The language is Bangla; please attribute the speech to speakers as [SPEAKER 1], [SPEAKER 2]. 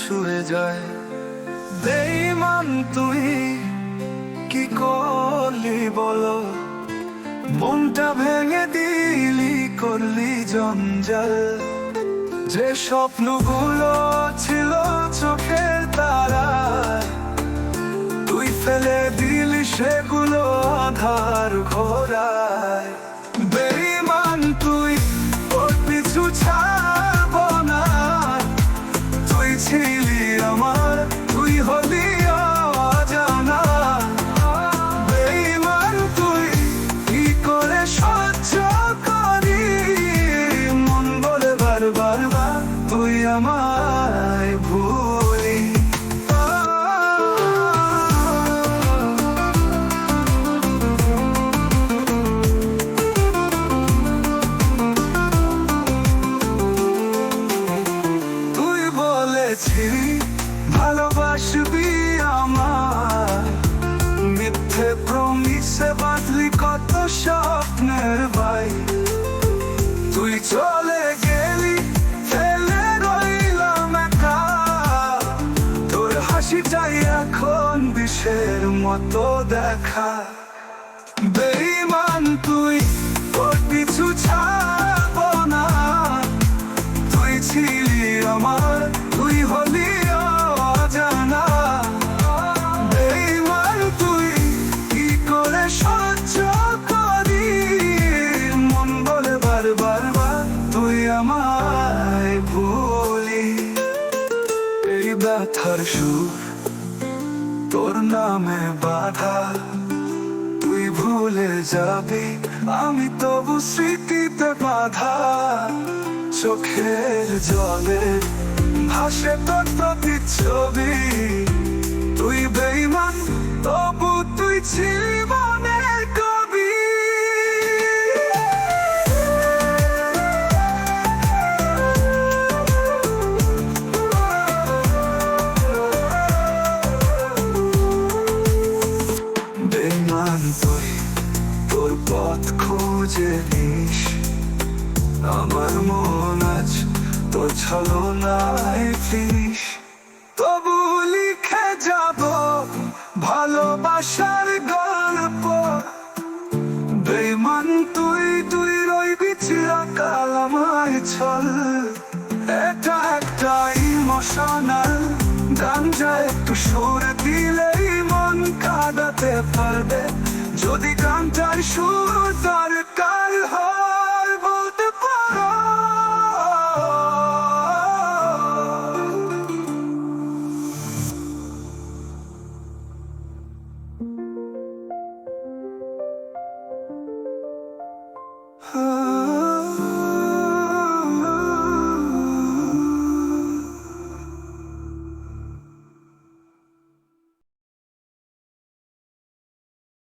[SPEAKER 1] ছুঁয়ে যায়। তুই কি করলি বলো? মনটা ভেঙে দিলি, করলি জঞ্জাল। যে স্বপ্নগুলো ছিল চোখের তারা, তুই ফেলে দিলি সেগুলো আধার ঘোরা। ছিলি আমার, তুই হলি জানা বেইমান তুই, কি করে সহ্য করি? মন বলে বারবার তুই আমায় হাসিটাই এখন বিষের মতো দেখা। বেইমান ব্যথার সুর তোর নামে বাধা। তুই ভুলে যাবি, আমি তবু স্মৃতিতে বাধা। চোখের জলে ভাসে তোর প্রতিচ্ছবি। তুই তোর পথ খুঁজে নিস। আমার মন আজ তোর ছলনায় ফিরিস। তবু লিখে যাব ভালোবাসার গল্প। বেইমান তুই তুই রইবি চিরকাল আমায় ছল। এটা একটা ইমোশনাল গান যা একটু সুর দিলেই মন কাঁদাতে পারবে। সুর